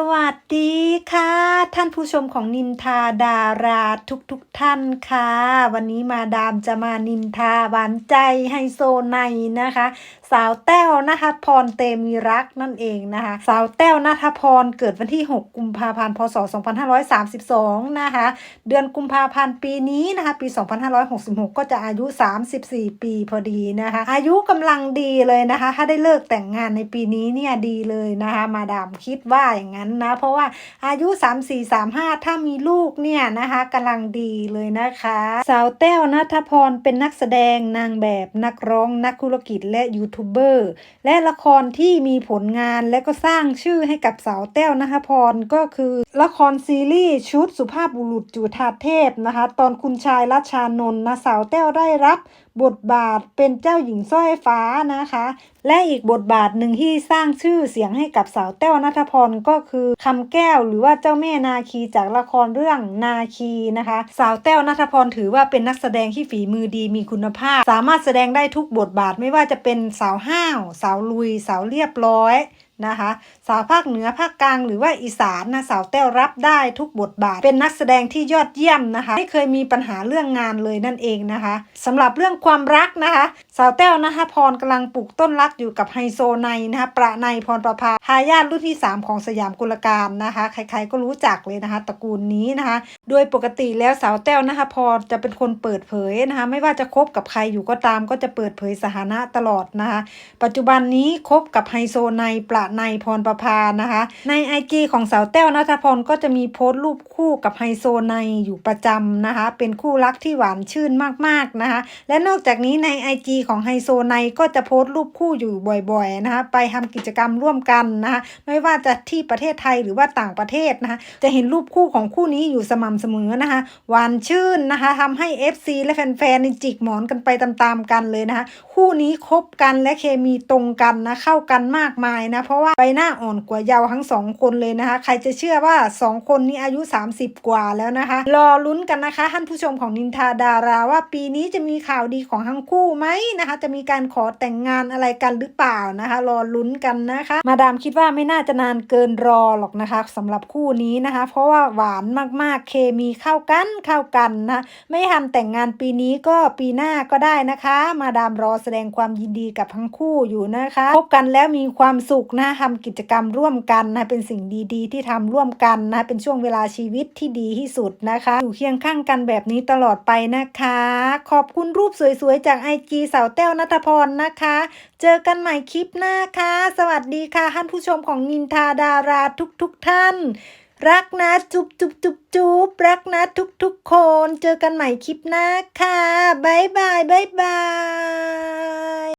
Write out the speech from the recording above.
สวัสดีค่ะ ท่านผู้ชมของนินทาดาราทุกๆทท่านค่ะ วันนี้มาดามจะมานินทาหวานใจไฮโซในนะคะ สาวแต้วนะคะพรเตมีรักนั่นเองนะคะ สาวแต้วนัทพรเกิดวันที่ 6 กุมภาพันธ์พศ 2532 นะคะ เดือนกุมภาพันธ์ปีนี้นะคะ ปี 2566 ก็จะอายุ 34 ปีพอดีนะคะ อายุกำลังดีเลยนะคะ ถ้าได้เลิกแต่งงานในปีนี้เนี่ยดีเลยนะคะ มาดามคิดว่าอย่างนั้นนะ เพราะว่าอายุ 3 4 3 5 ถ้ามีลูกเนี่ยนะคะกำลังดีเลยนะคะ สาวแต้วนัทพรเป็นนักแสดงนางแบบนักร้องนักธุรกิจและยูทูบเบอร์และละครที่มีผลงานและก็สร้างชื่อให้กับสาวแต้วนัทพรก็คือ ละครซีรีส์ชุดสุภาพบุรุษจุฑาเทพนะคะ ตอนคุณชายรัชชานนท์นะสาวแต้วได้รับบทบาทเป็นเจ้าหญิงสร้อยฟ้านะคะ และอีกบทบาทหนึ่งที่สร้างชื่อเสียงให้กับสาวแต้วนัทพรก็คือคำแก้วหรือว่าเจ้าแม่นาคีจากละครเรื่องนาคีนะคะ สาวแต้วนัทพรถือว่าเป็นนักแสดงที่ฝีมือดีมีคุณภาพ สามารถแสดงได้ทุกบทบาทไม่ว่าจะเป็นสาวห้าว สาวลุย สาวเรียบร้อย นะคะ สาวภาคเหนือภาคกลางหรือว่าอีสานนะสาวแต้วรับได้ทุกบทบาท เป็นนักแสดงที่ยอดเยี่ยมนะคะ ไม่เคยมีปัญหาเรื่องงานเลยนั่นเองนะคะสำหรับเรื่องความรักนะคะ สาวแต้วนะคะพรกำลังปลูกต้นรักอยู่กับไฮโซไนนะคะประไนพรประภาทายาทรุ่นที่ 3 ของสยามกุลการนะคะ ใครๆก็รู้จักเลยนะคะ ตระกูลนี้นะคะ โดยปกติแล้วสาวแต้วนะคะพรจะเป็นคนเปิดเผยนะคะ ไม่ว่าจะคบกับใครอยู่ก็ตามก็จะเปิดเผยสถานะตลอดนะคะ ปัจจุบันนี้คบกับไฮโซไนประไนพรประภานะคะ ในไอจีของสาวแต้วนัทพรก็จะมีโพสต์รูปคู่กับไฮโซไนอยู่ประจำนะคะ เป็นคู่รักที่หวานชื่นมากๆนะคะ และนอกจากนี้ใน IG ของไฮโซไนก็จะโพสต์รูปคู่อยู่บ่อยๆนะคะ ไปทำกิจกรรมร่วมกันนะคะ ไม่ว่าจะที่ประเทศไทยหรือว่าต่างประเทศนะคะ จะเห็นรูปคู่ของคู่นี้อยู่สม่ำเสมอนะคะ หวานชื่นนะคะทำให้ FC และแฟนๆจิกหมอนกันไปตามๆกันเลยนะคะ คู่นี้คบกันและเคมีตรงกันนะ เข้ากันมากมายนะเพราะว่าใบหน้าอ่อนกว่าเยาว์ทั้งสองคนเลยนะคะ ใครจะเชื่อว่าสองคนนี้อายุ 30 กว่าแล้วนะคะ รอลุ้นกันนะคะ ท่านผู้ชมของนินทาดาราว่าปีนี้จะมีข่าวดีของทั้งคู่ไหมนะคะ จะมีการขอแต่งงานอะไรกันหรือเปล่านะคะ รอลุ้นกันนะคะ มาดามคิดว่าไม่น่าจะนานเกินรอหรอกนะคะสำหรับคู่นี้นะคะ เพราะว่าหวานมากๆเคมีเข้ากันเข้ากันนะไม่ทำแต่งงานปีนี้ก็ปีหน้าก็ได้นะคะ มาดามรอแสดงความยินดีกับทั้งคู่อยู่นะคะพบกันแล้วมีความสุขนะทำกิจกรรมร่วมกันนะเป็นสิ่งดีๆ ที่ทำร่วมกันนะเป็นช่วงเวลาชีวิตที่ดีที่สุดนะคะ อยู่เคียงข้างกันแบบนี้ตลอดไปนะคะ ขอบคุณรูปสวยๆ จากไอจีสาวแต้วนัทพรนะคะ เจอกันใหม่คลิปหน้าค่ะ สวัสดีค่ะท่านผู้ชมของนินทาดาราทุกๆทท่าน รักนะจุ๊บจุ๊บจุ๊บจุ๊บรักนะทุกๆคน เจอกันใหม่คลิปหน้าค่ะบายบายบายบาย